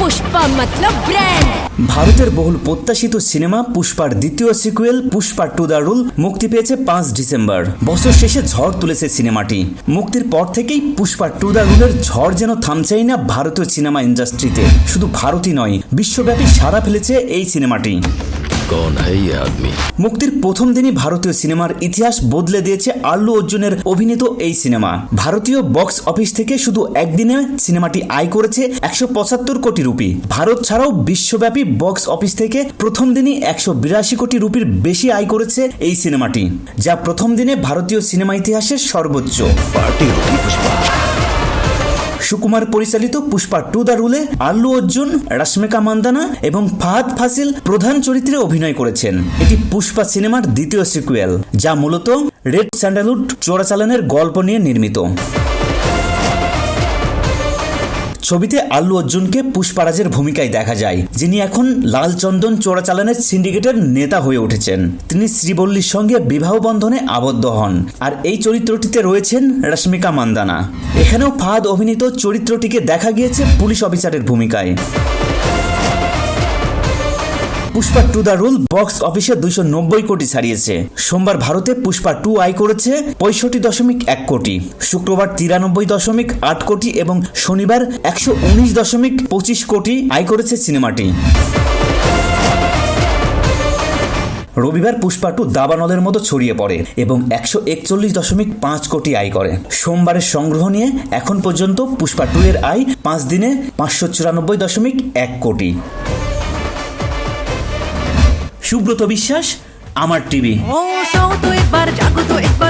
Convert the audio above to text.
পুষ্পা মতলব brand ভারতের বহুল প্রত্যাশিত সিনেমা পুষ্পার দ্বিতীয় sequel Pushpa two the rule, মুক্তি পেয়েছে পাঁচ ডিসেম্বর। বছর শেষে ঝড় তুলেছে সিনেমাটি। মুক্তির পর থেকেই পুষ্পা টু দ্য রুলের ঝড় যেন থামছেই না ভারতীয় সিনেমা ইন্ডাস্ট্রিতে। শুধু ভারতই নয়, বিশ্বব্যাপী সারা ফেলেছে এই সিনেমাটি। ইয়ে আদমি। মুক্তির প্রথম দিনই ভারতীয় সিনেমার ইতিহাস বদলে দিয়েছে আল্লু অর্জুনের অভিনীত এই সিনেমা। ভারতীয় বক্স অফিস থেকে শুধু একদিনে সিনেমাটি আয় করেছে একশো পঁচাত্তর কোটি রুপি। ভারত ছাড়াও বিশ্বব্যাপী বক্স অফিস থেকে প্রথম দিনই একশো বিরাশি কোটি রুপির বেশি আয় করেছে এই সিনেমাটি যা প্রথম দিনে ভারতীয় সিনেমা ইতিহাসের সর্বোচ্চ। পার্টি সুকুমার পরিচালিত পুষ্পা টু দ্য রুলে, আল্লু অর্জুন, রশ্মিকা মান্দানা এবং ফাহাদ ফাসিল প্রধান চরিত্রে অভিনয় করেছেন। এটি পুষ্পা সিনেমার দ্বিতীয় সিকুয়েল, যা মূলত রেড স্যান্ডালউড চোরাচালানের গল্প নিয়ে নির্মিত। ছবিতে আল্লু অর্জুনকে পুষ্পারাজের ভূমিকায় দেখা যায়, যিনি এখন লাল লালচন্দন চোরাচালানের সিন্ডিকেটের নেতা হয়ে উঠেছেন। তিনি শ্রীবল্লীর সঙ্গে বিবাহ বন্ধনে আবদ্ধ হন, আর এই চরিত্রটিতে রয়েছেন রশ্মিকা মান্দানা। এখানেও ফাদ অভিনীত চরিত্রটিকে দেখা গিয়েছে পুলিশ অফিসারের ভূমিকায়। Pushpa two the rule box অফিসে দুইশো নব্বই কোটি ছাড়িয়েছে। সোমবার ভারতে পুষ্পা টু আয় করেছে পঁয়ষট্টি দশমিক এক কোটি। শুক্রবার তিরানব্বই দশমিক আট কোটি এবং শনিবার একশো উনিশ দশমিক পঁচিশ কোটি আয় করেছে সিনেমাটি। রবিবার পুষ্পা টু দাবানলের মতো ছড়িয়ে পড়ে এবং একশো একচল্লিশ দশমিক পাঁচ কোটি আয় করে। সোমবারের সংগ্রহ নিয়ে এখন পর্যন্ত পুষ্পা টু এর আয় পাঁচ দিনে পাঁচশো চুরানব্বই দশমিক এক কোটি। সুব্রত বিশ্বাস আমার টিভি। ও সৌ তো একবার জাগো তো একবার